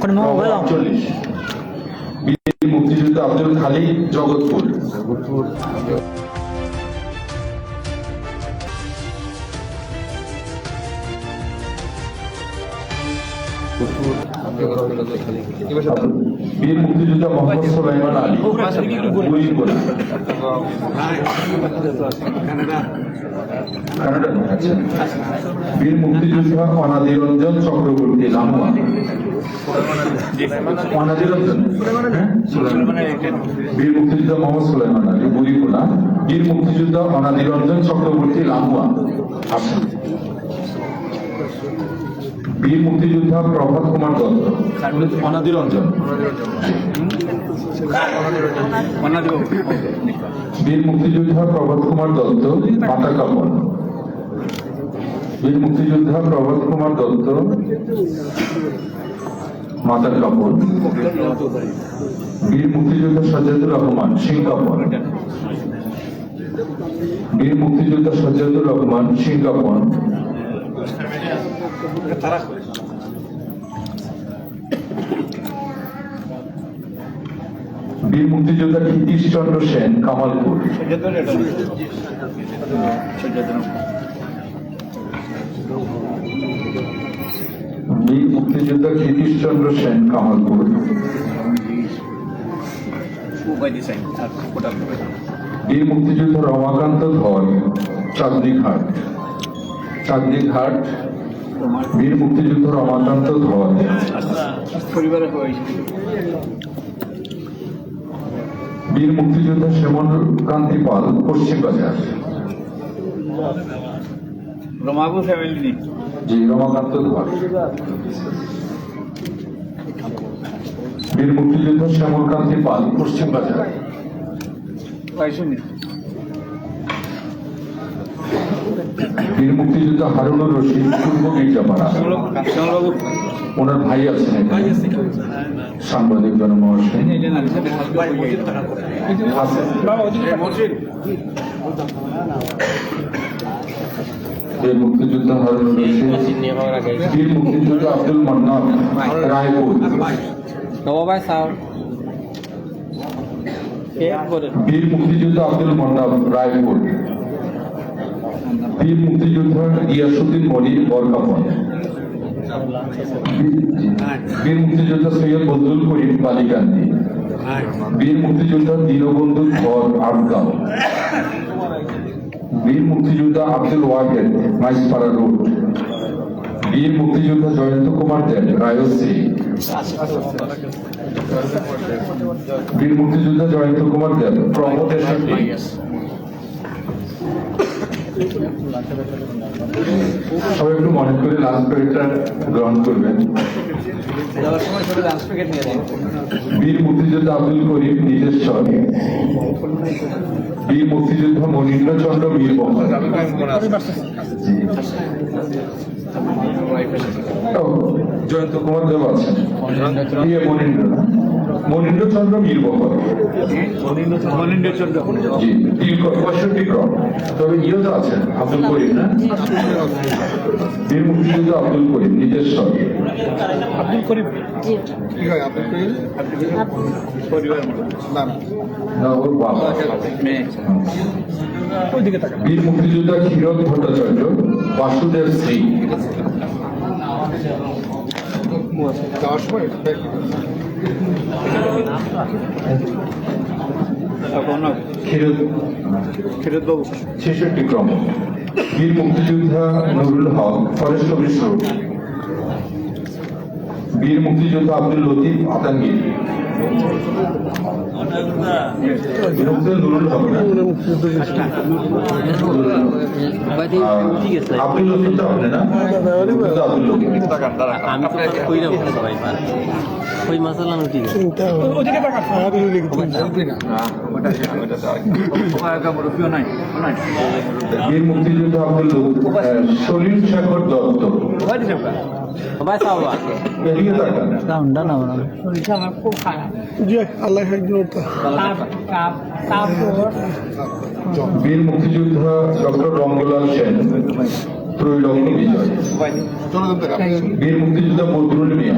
কোনো মোবাইল মুক্তিযোদ্ধা আব্দুল খালিদ জগৎপুর। বীর মুক্তিযোদ্ধা মোহাম্মদ সুলাইমান আলী বুড়িগোলা কানাডা। আচ্ছা। বীর মুক্তিযোদ্ধা অনাদিরঞ্জন চক্রবর্তী লামুয়া। অনাদিরঞ্জন হ্যাঁ? বীর মুক্তিযোদ্ধা মোহাম্মদ সুলাইমান আলী বুড়িগোলা বীর মুক্তিযোদ্ধা অনাদিরঞ্জন চক্রবর্তী লামুয়া। আসুন বীর মুক্তিযোদ্ধা প্রভাত কুমার দত্ত। অনাদিরঞ্জন বীর মুক্তিযোদ্ধা প্রভাত কুমার দত্ত মাতা কাপন। বীর মুক্তিযোদ্ধা প্রভাত কুমার দত্ত মাতার কাপড় বীর মুক্তিযোদ্ধা সাজ্জাদুর রহমান সিং কাপন। বীর মুক্তিযোদ্ধা সাজ্জাদুর রহমান সিং বীর মুক্তিযোদ্ধা ক্ষিতীশ চন্দ্র সেন, কামালপুর। বীর মুক্তিযোদ্ধা ক্ষিতীশ চন্দ্র সেন, কামালপুর। বীর মুক্তিযোদ্ধা রমাকান্ত ধর চাঁদনী ঘাট চাঁদনী ঘাট বীর মুক্তিযুদ্ধ রমাকান্ত ধর পরিবারে হয়েছে। বীর মুক্তিযোদ্ধা শ্যামল কান্তি পাল পশ্চিম বাজার। রমাবু ফ্যামিলি জি রমাকান্ত ধর বীর মুক্তিযোদ্ধা শ্যামল কান্তি পাল পশ্চিম বাজার। পাইছো বীর মুক্তিযোদ্ধা হারুনুর রশিদ পূর্ব গির্জাপাড়া ওনার ভাই আছেন সাংবাদিক জনমহাশয় বীর মুক্তিযোদ্ধা হারুনুর রশিদ বীর মুক্তিযোদ্ধা আব্দুল মান্নান রায়পুর নবাব ভাই বীর মুক্তিযোদ্ধা আব্দুল মান্নান রায়পুর বীর মুক্তিযোদ্ধা ইয়াসুদ্দিন মনির বরকাপন। বীর মুক্তিযোদ্ধা সৈয়দ বদরুল করিম বালিকান্দি বীর মুক্তিযোদ্ধা দীনবন্ধু ধর আটগাঁও বীর মুক্তিযোদ্ধা আব্দুল ওয়াহেদ মাইসপাড়া রোড। বীর মুক্তিযোদ্ধা জয়ন্ত কুমার দেব রায়শ্রী। বীর মুক্তিযোদ্ধা জয়ন্ত কুমার দেব প্রমোটেশন সবাই একটু মনে করে লাস্ট পেরিটটা গ্রহণ করবেন। বীর মুক্তিযোদ্ধা আব্দুল করিম নিজেশ্বর বীর মুক্তিযোদ্ধা মনীন্দ্রচন্দ্র বীর জয়ন্ত কুমার দেব আছেন। মনীন্দ্র? মনীন্দ্রচন্দ্র বীর বহন মনিন্দ্র চন্দ্র জি তিন ক- পঁয়ষট্টি ক্রম। তবে ইয়ে তো আছেন আব্দুল করিম না? বীর মুক্তিযোদ্ধা আব্দুল করিম নিজেশ্বর আব্দুল করিম। কি হয় আপনি কইল পরিবার না না ওর বাবা। বীর মুক্তিযোদ্ধা ক্ষীরদ ভট্টাচার্য বাসুদেব শ্রী। যাওয়ার সময় ছেষট্টি ক্রম। বীর মুক্তিযোদ্ধা নুরুল হক ফরেস্ট অফিস বীর মুক্তিযোদ্ধা আব্দুল লতিফ আতাঙ্গীর। আব্দুল লতিফ তো আপনি না? আব্দুল লতিফ। আমি তো কই না সবাই পার কই মাসালা নুটি ওইদিকে তাকান আমি লিখে রুপিও নাই নাই বীর মুক্তিযোদ্ধা আব্দুল লতিফ সলিল শেখর দত্ত। ভাই সাও বা এদিকে তাকান রাউন্ডা না না জি আল্লাহ একজন বীর মুক্তিযোদ্ধা ডক্টর রঙ্গলাল সেন ত্রৈলক্ষ বিজয়। বীর মুক্তিযোদ্ধা বদরুল মিয়া